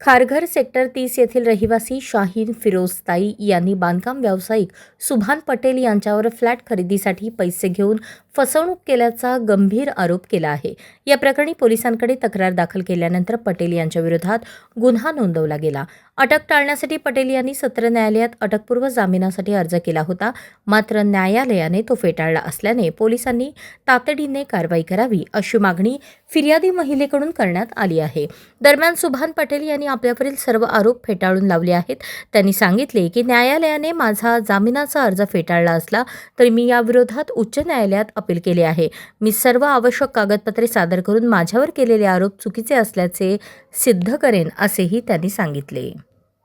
Kharghar sector तीस येथील रहिवासी शाहीन फिरोजताई यांनी बांधकाम व्यावसायिक सुभान पटेल यांच्यावर फ्लॅट खरेदीसाठी पैसे घेऊन फसवणूक केल्याचा गंभीर आरोप केला आहे. या प्रकरणी पोलिसांकडे तक्रार दाखल केल्यानंतर पटेल यांच्या विरोधात गुन्हा नोंदवला गेला. अटक टाळण्यासाठी पटेल यांनी सत्र न्यायालयात अटकपूर्व जामिनासाठी अर्ज केला होता. मात्र न्यायालयाने तो फेटाळला असल्याने पोलिसांनी तातडीने कारवाई करावी अशी मागणी फिर्यादी महिलेकडून करण्यात आली आहे. दरम्यान सुभान पटेल यांनी आपल्यावरील सर्व आरोप फेटाळून लावले आहेत. त्यांनी सांगितले की न्यायालयाने माझा जामिनाचा अर्ज फेटाळला असला तरी मी याविरोधात उच्च न्यायालयात अपील केले आहे. मी सर्व आवश्यक कागदपत्रे सादर करून माझ्यावर केलेले आरोप चुकीचे असल्याचे सिद्ध करेन असेही त्यांनी सांगितले.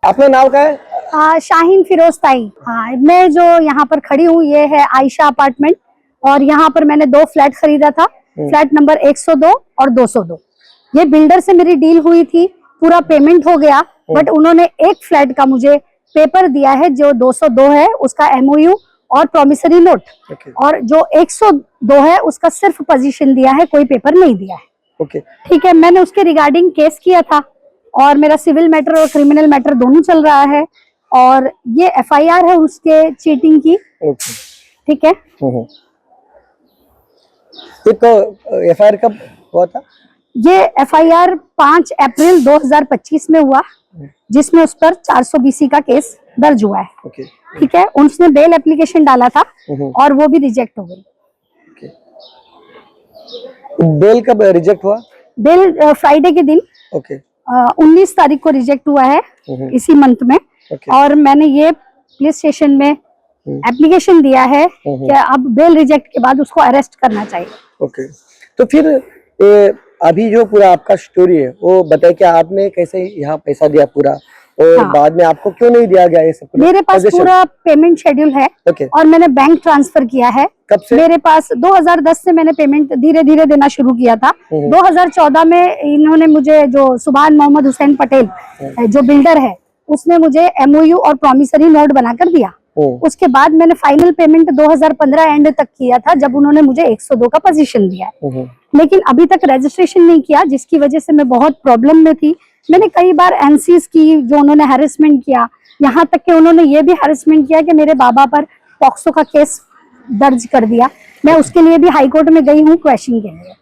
आपलं नाव काय? आ, शाहीन फिरोज ताई हाँ मैं जो यहाँ पर खड़ी हूँ ये है आयशा अपार्टमेंट और यहाँ पर मैंने दो फ्लैट खरीदा था। फ्लैट नंबर 102 और 202 ये बिल्डर से मेरी डील हुई थी पूरा पेमेंट हो गया बट उन्होंने एक फ्लैट का मुझे पेपर दिया है जो 202 है उसका एमओयू और प्रोमिसरी नोट और जो 102 है उसका सिर्फ़ पोजीशन दिया है कोई पेपर नहीं दिया है। ओके ठीक है मैंने उसके रिगार्डिंग केस किया था और मेरा सिविल मैटर और क्रिमिनल मैटर दोनों चल रहा है और ये एफआईआर है उसके चीटिंग की। ठीक है? हम्म, हम्म। एक एफ़ आई कब हुआ था? ये एफआईआर 5 अप्रैल 2025 में हुआ। जिसमें उस पर 400 बीसी का केस दर्ज हुआ है। ठीक है? उसने बेल एप्लीकेशन डाला था और वो भी रिजेक्ट हो गई। बेल कब रिजेक्ट हुआ? बेल फ्राइडे के दिन ओके। उन्नीस तारीख को रिजेक्ट हुआ है इसी मंथ में। और मैंने ये पुलिस स्टेशन में। एप्लीकेशन दिया है। कि अब बेल रिजेक्ट के बाद उसको अरेस्ट करना चाहिए। ओके। तो फिर ए, अभी जो पूरा आपका स्टोरी है वो बताए कि आपने कैसे यहाँ पैसा दिया पूरा? और हाँ। बाद में आपको क्यों नहीं दिया गया ये सब मेरे पास पूरा पेमेंट शेड्यूल है ओके और मैंने बैंक ट्रांसफ़र किया है। कब से? मेरे पास 2010 से मैंने पेमेंट धीरे धीरे देना शुरू किया था। हम्म। 2014 में इन्होंने मुझे जो सुभान मोहम्मद हुसैन पटेल हम्म। जो बिल्डर है उसने मुझे एमओयू और प्रोमिसरी नोट बनाकर दिया। हम्म, उसके बाद मैंने फाइनल पेमेंट 2015 एंड तक किया था जब उन्होंने मुझे 102 का पोजीशन दिया हम्म, लेकिन अभी तक रजिस्ट्रेशन नहीं किया जिसकी वजह से मैं बहुत प्रॉब्लम में थी। मैंने कई बार एनसीज की जो उन्होंने हैरेसमेंट किया यहाँ तक कि उन्होंने ये भी हैरेसमेंट किया कि मेरे बाबा पर पॉक्सो का केस दर्ज कर दिया। मैं उसके लिए भी हाई कोर्ट में गई हूँ क्वेश्चन के लिए।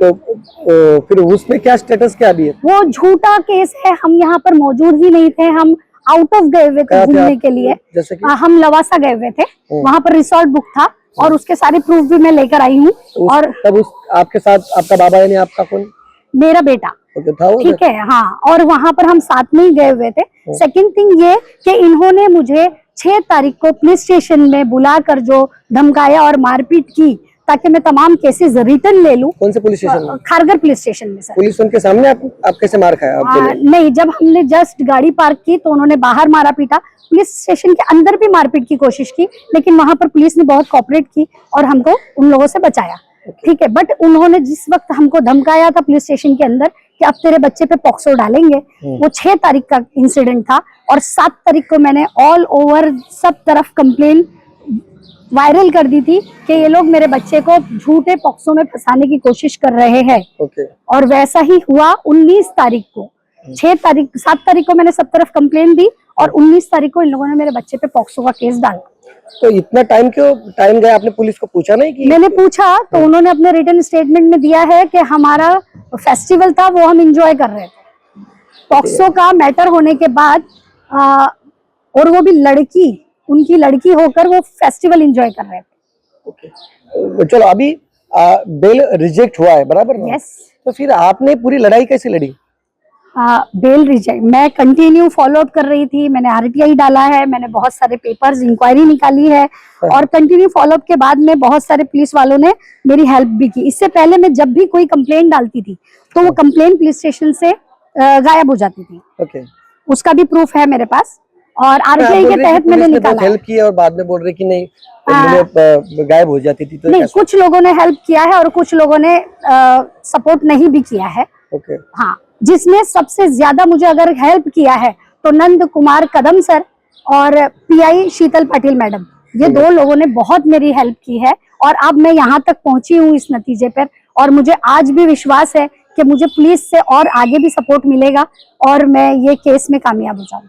तो फिर उसमें क्या स्टेटस क्या अभी है? वो झूठा केस है हम यहाँ पर मौजूद ही नहीं थे। हम आउट ऑफ़ गए हुए थे घूमने के लिए। हम लवासा गए हुए थे। वहाँ पर रिसोर्ट बुक था। और उसके सारे प्रूफ भी मैं लेकर आई हूँ और तब उस आपके साथ आपका बाबा यानी आपका कौन? मेरा बेटा। ठीक है हाँ और वहाँ पर हम साथ में ही गए हुए थे। सेकेंड सेकंड थिंग ये कि इन्होंने मुझे छह तारीख को पुलिस स्टेशन में बुलाकर जो धमकाया और मारपीट की ताकि मैं तमाम केसेस रिटर्न ले लूँ। कौन से police station Kharghar police station में सर पुलिस उनके सामने आप, आप कैसे मार खाया आप आ, नहीं जब हमने जस्ट गाड़ी पार्क की तो उन्होंने बाहर मारा पीटा। पुलिस स्टेशन के अंदर भी मारपीट की कोशिश की लेकिन वहाँ पर पुलिस ने बहुत कॉपरेट की और हमको उन लोगों से बचाया। ठीक है बट उन्होंने जिस वक्त हमको धमकाया था पुलिस स्टेशन के अंदर कि अब तेरे बच्चे पे पॉक्सो डालेंगे हम्म। वो छह तारीख का इंसिडेंट था और सात तारीख को मैंने ऑल ओवर सब तरफ़ कंप्लेन वायरल कर दी थी कि ये लोग मेरे बच्चे को झूठे पॉक्सो में फंसाने की कोशिश कर रहे हैं। ओके। और वैसा ही हुआ 19 तारीख को। छह तारीख सात तारीख को मैंने सब तरफ़ कंप्लेन दी और 19 तारीख को इन लोगों ने मेरे बच्चे पे पॉक्सो का केस डाला। तो इतना टाइम क्यों टाइम गया? आपने पुलिस को पूछा नहीं कि मैंने पूछा तो उन्होंने अपने रिटर्न स्टेटमेंट में दिया है कि हमारा फेस्टिवल था वो हम इंजॉय कर रहे थे। पॉक्सो का मैटर होने के बाद आ, और वो भी लड़की उनकी लड़की होकर वो फेस्टिवल इंजॉय कर रहे थे। ओके चलो अभी आ, बेल रिजेक्ट हुआ है बराबर यस तो फिर आपने पूरी लड़ाई कैसे लड़ी? आ, बेल रिजेक्ट मैं कंटिन्यू फॉलो अप कर रही थी मैंने आरटीआई डाला है मैंने बहुत सारे पेपर्स इंक्वायरी निकाली है और कंटिन्यू फॉलो अप के बाद में बहुत सारे पुलिस वालों ने मेरी हेल्प भी की। इससे पहले मैं जब भी कोई कंप्लेन डालती थी तो वो कंप्लेन पुलिस स्टेशन से गायब हो जाती थी। ओके उसका भी प्रूफ है मेरे पास। और आरबीआई के तहत मैंने निकाला है। हेल्प की है और बाद में बोल रहे कि नहीं हाँ। मुझे, अ, गायब हो जाती थी तो नहीं कुछ लोगों ने हेल्प किया है और कुछ लोगों ने सपोर्ट नहीं भी किया है। ओके हाँ जिसने सबसे ज़्यादा मुझे अगर हेल्प किया है तो नंद कुमार कदम सर और पीआई शीतल पाटिल मैडम। ये दो लोगों ने बहुत मेरी हेल्प की है और अब मैं यहाँ तक पहुँची हूँ इस नतीजे पर और मुझे आज भी विश्वास है कि मुझे पुलिस से और आगे भी सपोर्ट मिलेगा और मैं ये केस में कामयाब हो जाऊँ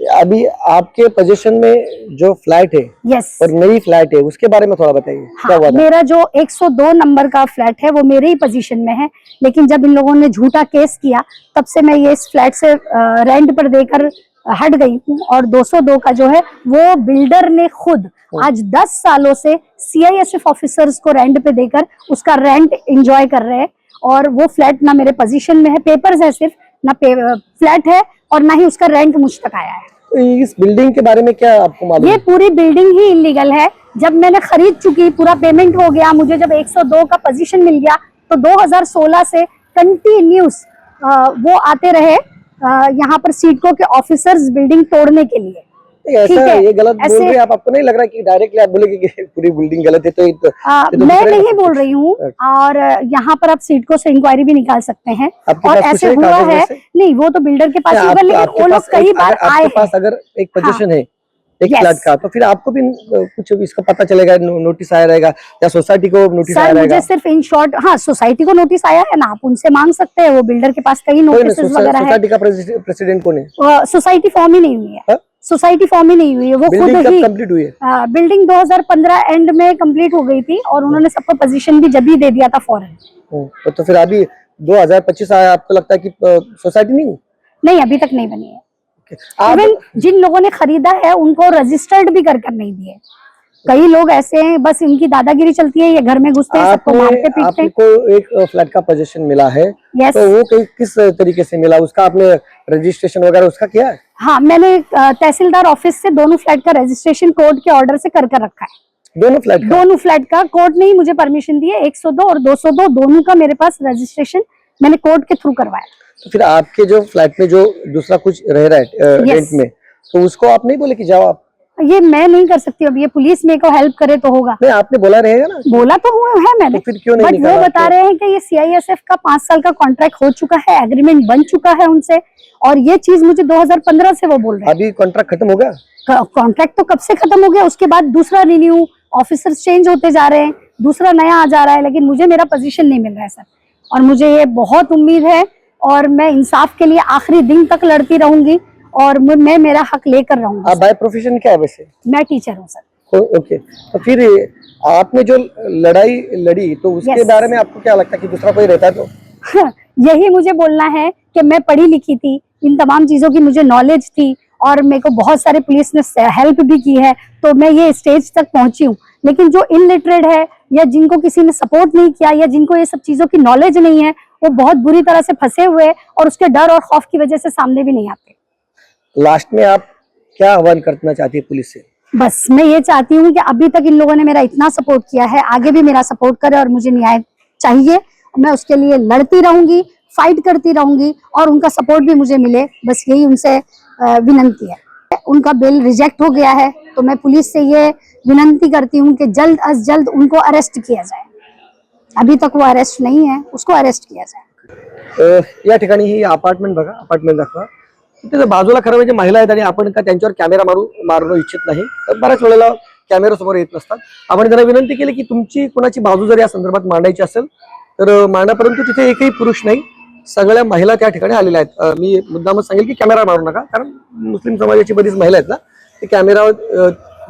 अभी आपके पोजीशन में जो फ्लैट है यस और नई फ्लैट है उसके बारे में थोड़ा बताइए क्या हाँ हुआ था? मेरा जो 102 नंबर का फ्लैट है वो मेरे ही पोजीशन में है लेकिन जब इन लोगों ने झूठा केस किया तब से मैं ये इस फ्लैट से रेंट पर देकर हट गई हूँ और 202 का जो है वो बिल्डर ने खुद आज 10 सालों से सीआईएसएफ ऑफिसर्स को रेंट पे देकर उसका रेंट एंजॉय कर रहे हैं और वो फ्लैट ना मेरे पोजीशन में है पेपर्स है सिर्फ़ ना फ्लैट है और ना ही उसका रेंट मुझ तक आया है। तो इस बिल्डिंग के बारे में क्या आपको मालूम ये पूरी बिल्डिंग ही इलीगल है। जब मैंने खरीद चुकी पूरा पेमेंट हो गया मुझे जब 102 का पोजीशन मिल गया तो 2016 से कंटिन्यूस वो आते रहे यहाँ पर सीटों के ऑफिसर्स बिल्डिंग तोड़ने के लिए। ऐसा ये गलत बोल रहे आप आपको नहीं लग रहा कि डायरेक्टली आप बोलेंगे कि पूरी बिल्डिंग गलत है तो तो तो मैं नहीं बोल रही हूँ और यहाँ पर आप सीटको से इंक्वायरी भी निकाल सकते हैं और ऐसे हुआ है नहीं वो तो बिल्डर के पास ही लेकिन वो लोग कई बार आए पास अगर एक पोजीशन है। एक Yes. फ्लैट का तो फिर आपको भी कुछ इसका पता चलेगा नो, नोटिस आया रहेगा या सोसाइटी को नोटिस आया रहेगा। मुझे सिर्फ़ इन शॉर्ट हाँ सोसाइटी को नोटिस आया है ना आप उनसे मांग सकते हैं वो बिल्डर के पास कई नोटिस वगैरह है। सोसाइटी का प्रेसिडेंट कौन है? सोसाइटी फॉर्म ही नहीं हुई है। हाँ? सोसाइटी फॉर्म ही नहीं हुई है वो खुद बिल्डिंग ही कब कंप्लीट हुई बिल्डिंग 2015 एंड में कंप्लीट हो गई थी और उन्होंने सबको पोजीशन भी जब ही दे दिया था फ़ौरन तो, तो फिर अभी 2025 आया आपको लगता है कि सोसाइटी नहीं? नहीं अभी तक नहीं बनी है। इवन जिन लोगों ने खरीदा है उनको रजिस्टर्ड भी कर कर नहीं दिए। कई लोग ऐसे हैं बस इनकी दादागिरी चलती है ये घर में घुसते हैं सबको मारते पीटते हैं। आपको एक फ्लैट का पोजीशन मिला है। यस तो वो कि, किस तरीके से मिला? उसका आपने रजिस्ट्रेशन वगैरह उसका किया है? हाँ मैंने तहसीलदार ऑफ़िस से दोनों फ्लैट का रजिस्ट्रेशन कोर्ट के ऑर्डर से कर कर रखा है। दोनों फ्लैट का? दोनों फ्लैट का कोर्ट ने ही मुझे परमिशन दी है 102 और 202 दोनों का मेरे पास रजिस्ट्रेशन मैंने कोर्ट के थ्रू करवाया। तो फिर आपके जो फ्लैट में जो दूसरा कुछ रह रहा है रेंट में तो उसको आप नहीं बोले कि जाओ आप ये मैं नहीं कर सकती अब ये पुलिस मेरे को हेल्प करे तो होगा। नहीं आपने बोला रहेगा ना? बोला तो हुआ है मैंने। तो फिर क्यों नहीं बट वो बता रहे हैं कि ये सीआईएसएफ का पाँच साल का कॉन्ट्रैक्ट हो चुका है एग्रीमेंट बन चुका है उनसे। और ये चीज़ मुझे 2015 से वो बोल रहे हैं। अभी कॉन्ट्रैक्ट खत्म हो गया? कॉन्ट्रैक्ट तो कब से खत्म हो गया? उसके बाद दूसरा रिन्यू ऑफिसर चेंज होते जा रहे हैं दूसरा नया आ जा रहा है लेकिन मुझे मेरा पोजिशन नहीं मिल रहा है सर और मुझे ये बहुत उम्मीद है और मैं इंसाफ के लिए आखिरी दिन तक लड़ती रहूँगी। और मैं मेरा हक लेकर रहूँगी आप बाय प्रोफेशन क्या है वैसे? मैं टीचर हूँ सर। ओके तो फिर आपने जो लड़ाई लड़ी तो उसके बारे में आपको क्या लगता है कि दूसरा कोई रहता तो? यही मुझे बोलना है कि मैं पढ़ी लिखी थी इन तमाम चीज़ों की मुझे नॉलेज थी और मेरे को बहुत सारे पुलिस ने हेल्प भी की है तो मैं ये स्टेज तक पहुँची हूँ। लेकिन जो इनलिटरेट है या जिनको किसी ने सपोर्ट नहीं किया या जिनको ये सब चीज़ों की नॉलेज नहीं है वो बहुत बुरी तरह से फंसे हुए और उसके डर और खौफ की वजह से सामने भी नहीं आते। लास्ट में आप क्या आह्वान करना चाहती है पुलिस से? बस मैं ये चाहती हूँ कि अभी तक इन लोगों ने मेरा इतना सपोर्ट किया है आगे भी मेरा सपोर्ट करे और मुझे न्याय चाहिए। मैं उसके लिए लड़ती रहूँगी फाइट करती रहूँगी और उनका सपोर्ट भी मुझे मिले। बस यही उनसे विनंती है। उनका बिल रिजेक्ट हो गया है तो मैं पुलिस से ये विनंती करती हूँ कि जल्द अज जल्द उनको अरेस्ट किया जाए। अभी तक वो अरेस्ट नहीं है उसको अरेस्ट किया जाए। या ठिकाणी ही अपार्टमेंट बघा अपार्टमेंट दाखवा तिथे बाजूला खरं म्हणजे महिला आहेत आणि आपण का त्यांच्यावर कॅमेरा मारू मारणं इच्छित नाही. तर बऱ्याच वेळेला कॅमेरा समोर येत नसतात. आपण त्यांना विनंती केली की तुमची कोणाची बाजू जर या संदर्भात मांडायची असेल तर मांडा परंतु तिथे एकही पुरुष नाही. सगळ्या महिला त्या ठिकाणी आलेल्या आहेत. मी मुद्दामच सांगेल की कॅमेरा मारू नका कारण मुस्लिम समाजाची बरीच महिला आहेत ना ते कॅमेरा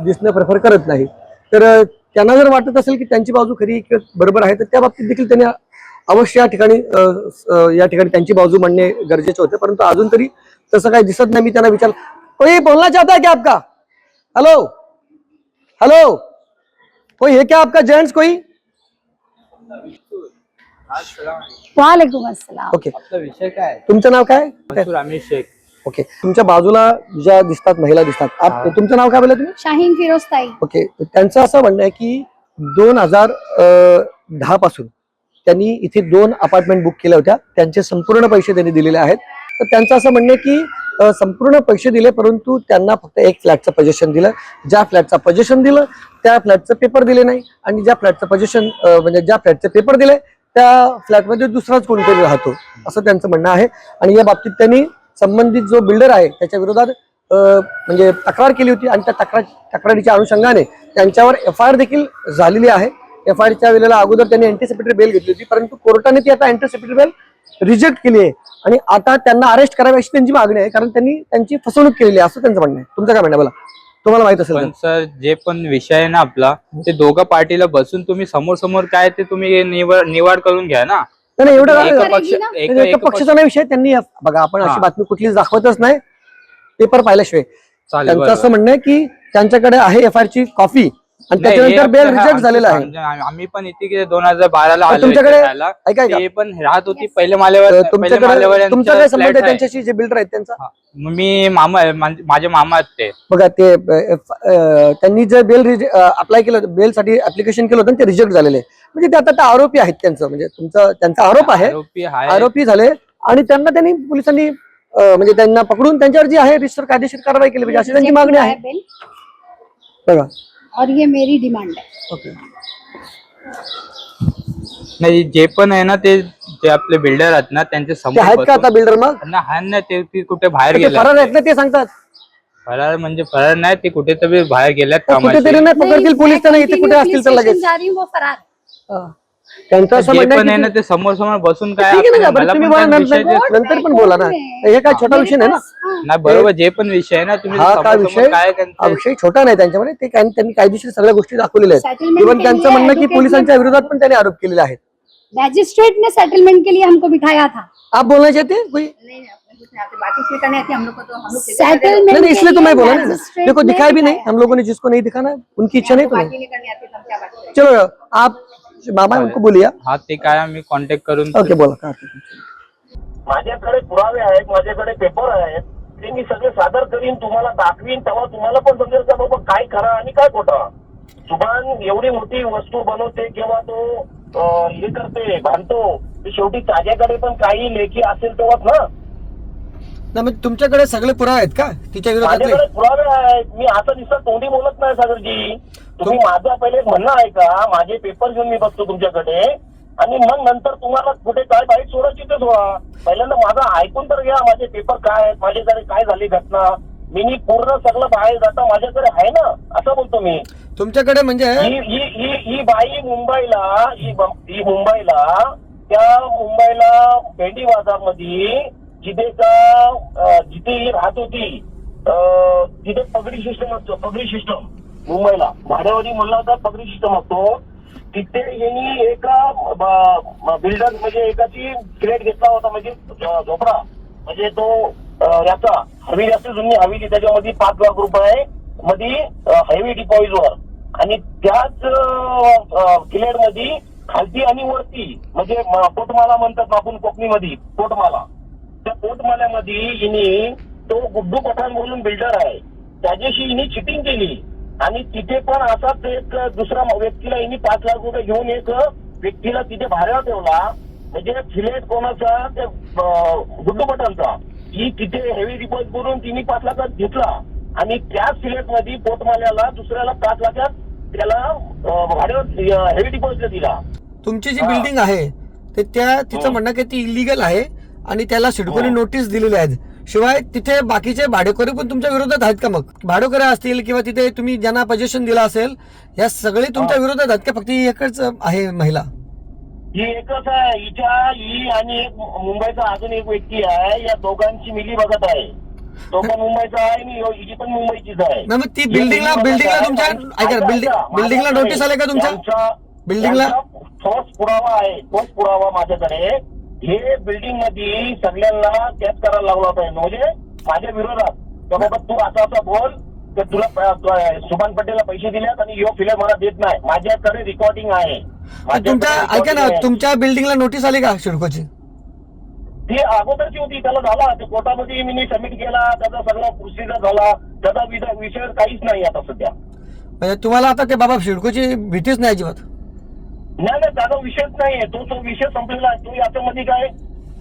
दिसणं प्रेफर करत नाही. तर त्यांना जर वाटत असेल की त्यांची बाजू खरी बरोबर आहे तर त्या बाबतीत देखील त्यांनी अवश्य या ठिकाणी या ठिकाणी त्यांची बाजू मांडणे गरजेचे होते. परंतु अजून तरी तसं काही दिसत नाही मी त्यांना विचार कोई बोलना चाहता है क्या आपका? हेलो हेलो कोई है क्या आपका जेंट्स कोई? वालेकुम अस्सलाम. ओके आपला विषय काय आहे? तुमचं नाव काय? मसूर आमिर शेख. ओके तुमच्या बाजूला ज्या दिसतात महिला दिसतात. आप हा. तुमचं नाव काय बोला तुम्ही? शाहीन फिरोजताई. ओके त्यांचं असं म्हणणं आहे की दोन हजार दहा पासून त्यांनी इथे दोन अपार्टमेंट बुक केल्या होत्या. त्यांचे संपूर्ण पैसे त्यांनी दिलेले आहेत. तर त्यांचं असं म्हणणं आहे की संपूर्ण पैसे दिले परंतु त्यांना फक्त एक फ्लॅटचं पजेशन दिलं. ज्या फ्लॅटचं पजेशन दिलं त्या फ्लॅटचं पेपर दिले नाही. आणि ज्या फ्लॅटचं पजेशन म्हणजे ज्या फ्लॅटचे पेपर दिले त्या फ्लॅटमध्ये दुसराच कोणतरी राहतो असं त्यांचं म्हणणं आहे. आणि या बाबतीत त्यांनी संबंधित जो बिल्डर आहे त्याच्या विरोधात म्हणजे तक्रार केली होती. आणि त्या तक्रार तक्रारीच्या अनुषंगाने त्यांच्यावर एफ आय आर देखील झालेली आहे. एफ आय आरच्या वेळेला अगोदर त्यांनी अँटिसिपेटरी बेल घेतली होती. परंतु कोर्टाने ती आता अँटिसिपेटरी बेल रिजेक्ट केली आहे आणि आता त्यांना अरेस्ट करावी अशी त्यांची मागणी आहे कारण त्यांनी त्यांची फसवणूक केलेली आहे असं त्यांचं म्हणणं आहे तुमचं काय म्हणणं आहे बोला तुम्हाला माहीत असेल पण. सर जे पण विषय आहे ना आपला ते दोघं पार्टीला बसून तुम्ही समोर समोर काय ते तुम्ही निवड निवाड करून घ्या ना नाही, नाही एवढं एका काय- पक्ष? एक- एका एक पक्ष- पक्षाचा नाही विषय त्यांनी बघा आपण अशी हा. बातमी कुठलीच दाखवतच नाही पेपर पाहिल्याशिवाय चालेल त्यांचं असं. म्हणणं आहे की त्यांच्याकडे आहे एफ आय ची कॉफी आणि त्याच्यानंतर बेल रिजेक्ट हा, झालेला आहे. आम्ही पण इथे की दोन हजार बाराला पण आलो तुमच्याकडे-. ऐका ते पण राहत होती पहिले मालेवर तुमच्याकडे तुमचा काय संबंध. त्यांच्याशी? जे बिल्डर आहेत त्यांचा? हा. मी मामा माझे मामा आहेत ते. बघा ते त्यांनी जे बेल अप्लाय केलं बेल साठी ऍप्लिकेशन केलं होतं ते रिजेक्ट झालेले. म्हणजे ते आता आरोपी आहेत त्यांचं. म्हणजे तुमचा त्यांचा आरोप आहे. आरोपी आहे. आरोपी झाले. आणि त्यांना त्यांनी पोलिसांनी म्हणजे त्यांना पकडून त्यांच्यावर जी आहे रिजिस्टर कायदेशीर कारवाई केली. पाहिजे अशी त्यांची मागणी आहे. बघा. और ये मेरी डिमांड है। ओके नाही जे पण आहे ना ते जे आपले बिल्डर आहेत ना त्यांचे ते समोर आहेत का आता बसून- बिल्डर मग? ना हा ना ते ते कुठे बाहेर ते गेले फरार आहेत ना ते सांगतात. फरार म्हणजे फरार नाही ते कुठेतरी बाहेर गेल्यात तर कुठेतरी नाही पकडतील नहीं, पोलीस त्यांना इथे कुठे असतील तर लगेच. वो फरार. हा. त्यांचं असं जे म्हणणं पण आहे आहे ना की ते समोर समोर बसून काय ठीक आहे ना आपण- बरं मला तुम्ही पण बोला त्या नंतर विषयाचे- नंतर पण बोला ना. हे काय छोटा विषय नाही ना? नाही बरोबर जे पण विषय आहे ना तुम्ही हा काय समोर विषय? काय हा त्यांचे- विषय छोटा नाही त्यांच्यामध्ये ते काय- त्यांनी कायदेशीर सगळ्या गोष्टी दाखवलेल्या आहेत. इव्हन के त्यांचं लिए म्हणणं की advocate पोलिसांच्या विरोधात पण त्यांनी आरोप केलेले आहेत. मैजिस्ट्रेट ने सेटलमेंट के लिए हमको बिठाया था. आप बोलना चाहते हैं कोई? बाकी चीज करनी आती हम लोग को तो हम लोग सेटलमेंट नहीं नहीं इसलिए तो मैं बोला ना देखो दिखाया भी नहीं। हम लोगों ने जिसको नहीं दिखाना उनकी इच्छा नहीं तो बाकी नहीं नहीं करनी आती तो हम क्या बात करें? चलो आप मामा उनको बोलिए हा ते काय आम्ही कॉन्टॅक्ट करून ओके बोला काय हरकत नाही. माझ्याकडे पुरावे आहेत माझ्याकडे पेपर आहेत. ते मी सगळे सादर करीन तुम्हाला दाखवीन तेव्हा तुम्हाला पण समजेल का बाबा काय खरं आणि काय खोटं. सुभान एवढी मोठी वस्तू बनवते किंवा तो अं, हे करते बांधतो ते शेवटी त्याच्याकडे पण काही लेखी असेल तेव्हाच ना. नाही म्हणजे तुमच्याकडे सगळे पुरावे आहेत का? तिच्या विरोधातले माझ्याकडे पुरावे आहेत. मी असं दिसत तोंडी बोलत नाही सागरजी. तुम्ही माझं पहिले म्हणणं ऐका माझे पेपर घेऊन मी बघतो तुमच्याकडे. आणि मग नंतर तुम्हाला कुठे काय बाईट सोडायची ते सोडा. पहिल्यांदा माझं ऐकून तर घ्या माझे पेपर काय आहेत माझ्याकडे काय झाली घटना. मी पूर्ण सगळं बाहेर जाता माझ्याकडे आहे ना? असं बोलतो मी. तुमच्याकडे म्हणजे? ही ही बाई मुंबईला ही मुंबईला त्या मुंबईला भेंडी बाजारमध्ये जिथे का जिथे ही राहत होती तिथे पगडी सिस्टम असतो पगडी सिस्टम मुंबईला. भाड्यावरी म्हणला होता पगडी सिस्टम असतो तिथे यांनी एका बिल्डर म्हणजे एकाची फ्लॅट घेतला होता म्हणजे झोपडा. म्हणजे तो याचा. हवी जास्त जुनी हवी त्याच्यामध्ये पाच लाख रुपये मध्ये हेवी डिपॉझिटवर आणि त्याच फ्लॅटमध्ये खालती आणि वरती म्हणजे पोटमाला म्हणतात आपण आपण कोकणीमध्ये पोटमाला. त्या पोटमाल्यामध्ये हिने तो गुड्डू पठाण म्हणून बिल्डर आहे. त्याच्याशी हिने चिटिंग केली. आणि तिथे पण असाच एक दुसरा व्यक्तीला हिने पाच लाख रुपये घेऊन एक व्यक्तीला तिथे भाड्यावर ठेवला म्हणजे फ्लॅट कोणाचा त्या अं, गुड्डू पठाणचा ही तिथे हेवी डिपॉझिट करून तिने पाच लाखात घेतला आणि त्याच फ्लॅटमध्ये पोटमाल्याला दुसऱ्याला पाच लाखात त्याला भाड्यावर हेवी डिपॉझिट दिला तुमची जी हा. बिल्डिंग आहे ते त्या तिचं हो. म्हणणं की ती इलिगल आहे आणि त्याला सिडकोने हो. नोटीस दिलेली आहेत शिवाय तिथे बाकीचे भाडेकरी पण तुमच्या विरोधात आहेत का मग? भाडेकरी असतील किंवा तिथे तुम्ही ज्यांना पजेशन दिला असेल या सगळे तुमच्या. विरोधात आहेत का? फक्त एकच आहे महिला. ही एकच आहे. हिच्या ही आणि एक मुंबईचा अजून एक व्यक्ती आहे. या दोघांची मिली बघत आहे. तो पण मुंबईचा आहे आणि हिची पण मुंबईचीच आहे. नाही मग ती बिल्डिंगला बिल्डिंगला. तुमच्या ऐका, बिल्डिंग बिल्डिंगला नोटीस आले का तुमच्या? बिल्डिंगला- ठोस पुरावा आहे. ठोस पुरावा माझ्याकडे. हे बिल्डिंगमध्ये सगळ्यांना कॅच करायला लागला होता म्हणजे माझ्या विरोधात. तर बाबा तू असं असं बोल तर तुला सुभान पटेलला पैसे दिलेत आणि यो फिलर मला देत नाही. माझ्याकडे रेकॉर्डिंग आहे. तुमच्या ऐका ना. तुमच्या बिल्डिंगला नोटीस आली का सिडकोची ती अगोदरची होती त्याला झाला. ते कोर्टामध्ये मी सबमिट केला त्याचा सगळा प्रोसिजर झाला. त्याचा विषय काहीच नाही आता सध्या. म्हणजे तुम्हाला आता ते बाबा सिडकोची भीतीच नाही अजिबात? नाही नाही त्याचा विषयच नाहीये. तो तो विषय संपलेला आहे तो याच्यामध्ये काय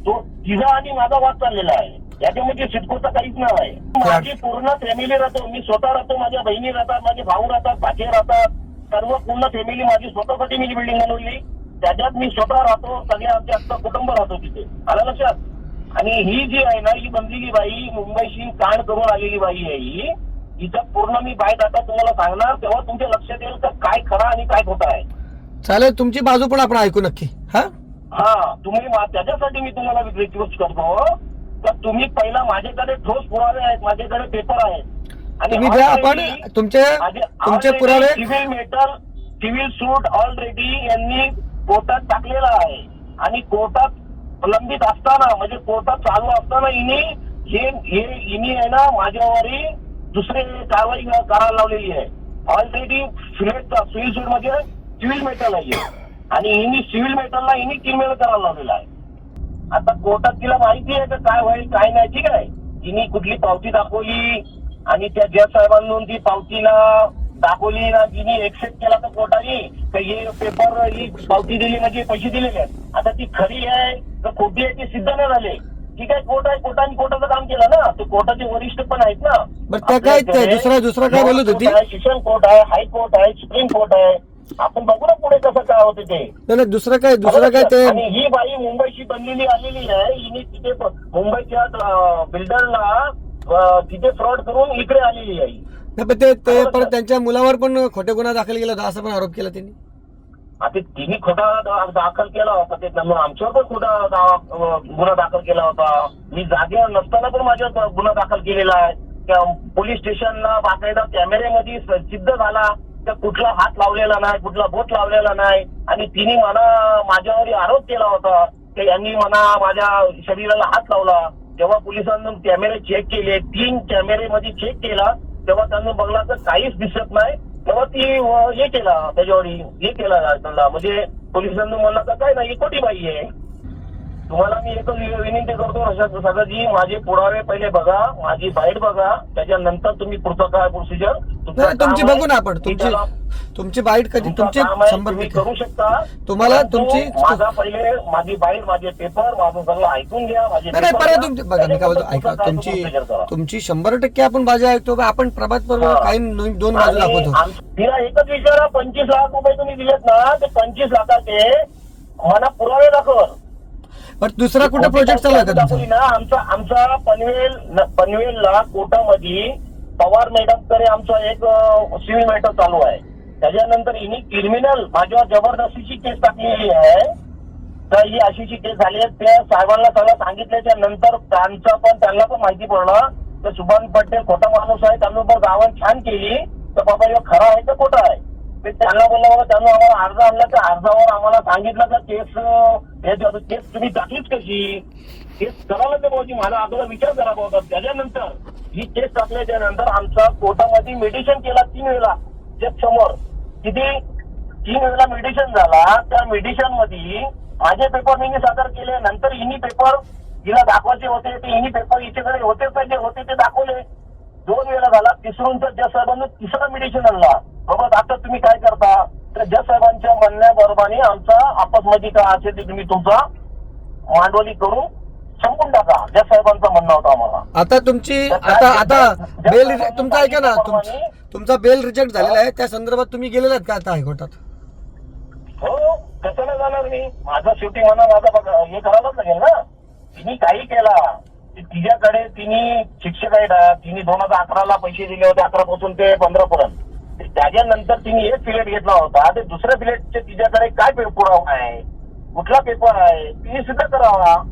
तो तिचा आणि माझा वाद चाललेला आहे. याच्यामध्ये सिडकोचा काहीच नाही आहे. माझी पूर्ण फॅमिली राहतो. मी स्वतः राहतो माझ्या बहिणी राहतात माझे भाऊ राहतात भाचे राहतात. सर्व पूर्ण फॅमिली माझी स्वतःसाठी मी बिल्डिंग बनवली. त्याच्यात मी स्वतः राहतो सगळे आमचे अख्खं कुटुंब राहतो तिथे. आलं लक्षात? आणि ही जी आहे ना ही बनलेली बाई मुंबईशी कांड करून आलेली बाई आहे ही हिचं पूर्ण मी बाय डाटा तुम्हाला सांगणार तेव्हा तुमच्या लक्षात येईल का काय खरं आणि काय खोटं आहे. चालेल तुमची बाजू पण आपण ऐकू नक्की. हा? हा तुम्ही मा- त्याच्यासाठी मी तुम्हाला रिक्वेस्ट करतो तर तुम्ही पहिला माझ्याकडे ठोस पुरावे आहेत माझ्याकडे पेपर आहेत. तुम्ही द्या आपण तुमचे तुमचे पुरावे civil matter civil suit already यांनी कोर्टात टाकलेला आहे. आणि कोर्टात लंबित असताना म्हणजे कोर्टात चालू असताना इनी हे हे इनी आहे ना माझ्यावरी दुसरे कारवाई करायला लावलेली आहे. ऑलरेडी सिलेक्ट सिव्हिल सूटमध्ये सिव्हिल मेटल आहे. आणि इनी सिव्हिल मेटलला इनी किरमेल करायला लावलेला आहे. आता कोर्टात तिला माहिती आहे का काय होईल काय नाही ठीक आहे. तिने कुठली पावती दाखवली आणि त्या जज साहेबांनी ती पावतीला दाखवली ना तिने एक्सेप्ट केला तर कोर्टाने तर हे पेपर ही पावती दिली म्हणजे पैसे दिलेले आहेत. आता ती खरी आहे तर खोटी आहे ती सिद्ध नाही झाले. ठीक आहे कोर्ट आहे कोर्टाने कोर्टाचं काम केलं ना ते कोर्टाचे वरिष्ठ पण आहेत ना. दुसरा- दुसरा काय बोलत होती? कोर्ट आहे, शिक्षण कोर्ट आहे हायकोर्ट आहे सुप्रीम कोर्ट आहे. आपण बघू ना पुढे कसं काय होते ते. नाही दुसरं काय दुसरं काय ते आणि ही बाई मुंबईची बनलेली आलेली आहे. हिने तिथे मुंबईच्या बिल्डरला तिथे फ्रॉड करून इकडे आलेली आहे. ते ते परत त्यांच्या मुलावर पण खोटे गुन्हा दाखल केला होता असा पण आरोप केला त्यांनी. आता तिने खोटा दाखल केला होता ते. आमच्यावर पण खोटा गुन्हा दाखल केला होता. मी जागेवर नसताना पण माझ्यावर गुन्हा दाखल केलेला आहे. पोलीस स्टेशनला बाकायदा कॅमेऱ्यामध्ये सिद्ध झाला. तर कुठला हात लावलेला नाही कुठला बोट लावलेला नाही. आणि तिने मला माझ्यावर आरोप केला होता. की यांनी मला माझ्या शरीराला हात लावला. जेव्हा पोलिसांनी कॅमेरे चेक केले. तीन कॅमेरेमध्ये चेक केला. तेव्हा त्यांनी बघला तर काहीच दिसत नाही. तेव्हा ती हे केला त्याच्यावर हे केला म्हणजे पोलिसांनी म्हणलं तर काय नाही कोटी बाई आहे. तुम्हाला मी एकच विनंती करतो अशा सगळ्याची माझे पुरावे पहिले बघा माझी बाईट बघा त्याच्यानंतर तुम्ही पुढचं काय प्रोसिजर नाही, तुमची बघू ना आपण तुमची तुमची बाईट कधी तुमची तुम्ही टक्के करू शकता तुम्हाला तुमची- माझा पहिले माझी बाईट माझे पेपर माझं सगळं ऐकून घ्या माझे नाही. तुमची बघा मी काय बोलतो ऐका तुमची. तुमची शंभर टक्के आपण बाजू ऐकतो का आपण प्रभात बरोबर. काही दोन बाजू दाखवतो तिला एकच विचारा पंचवीस लाख रुपये तुम्ही दिलेत ना ते पंचवीस लाखाचे मला पुरावे दाखव पण दुसरा कुठे प्रोजेक्ट चालू आहे का तुमचा? ना आमचा आमचा पनवेल पनवेलला कोर्टामध्ये पवार मॅडमकडे आमचा एक सिव्हिल मॅटर चालू आहे. त्याच्यानंतर हिनी क्रिमिनल माझ्यावर जबरदस्तीची केस टाकलेली आहे. तर ही अशीची केस झाली आहे. त्या साहेबांना सगळं सांगितल्याच्या नंतर त्यांचा पण त्यांना पण माहिती पडलं. तर सुभान पटेल खोटा माणूस आहे. त्यांनी पण गावात छान केली. तर बाबा हे खरा आहे का खोटा आहे? ते त्यांना बोललं त्यांना आम्हाला अर्ज आणला त्या अर्जावर आम्हाला सांगितलं तर केस हे जे- केस तुम्ही टाकलीच कशी? केस करायला ते भाऊजी मला अगोदर विचार करा होता. त्याच्यानंतर ही केस टाकल्याच्या नंतर आमचा कोर्टामध्ये मेडिशन केला तीन वेळेला. जज समोर. किती? तीन वेळेला मेडिशन झाला. त्या मेडिशनमध्ये माझे पेपर मी सादर केले. नंतर इनी पेपर हिला दाखवायचे होते. ते इनी पेपर हिच्याकडे होते पाहिजे. होते ते दाखवले. दोन वेळा झाला. तिसरून तर जज साहेबांनी तिसरा मेडिशन आणला. बाबा आता तुम्ही काय करता? तर जज साहेबांच्या म्हणण्याबरोबरने आमचा आपसमध्ये काय असेल ते तुम्ही तुमचा मांडवली करून संपून टाका. जज साहेबांचं म्हणणं होतं आम्हाला. आता तुमची आता आता बेल तुमचा ऐका ना तुम- तुमचा बेल रिजेक्ट झालेला आहे. त्या संदर्भात तुम्ही गेलेला आहेत का आता हायकोर्टात? हो कसं नाही जाणार मी? माझं शेवटी म्हणा माझा बघा हे करायलाच लागेल ना. तिने काही केला. ती- तिच्याकडे तिने शिक्षक आहेत ना, तिने दोन हजार अकराला पैसे दिले होते अकरा पासून ते पंधरा पर्यंत त्याच्यानंतर तिने एक पिरियड घेतला होता. ते दुसऱ्या पिरियडचे तिच्याकडे काय पुरावा आहे? कुठला पेपर आहे? तिने सिद्ध करावा.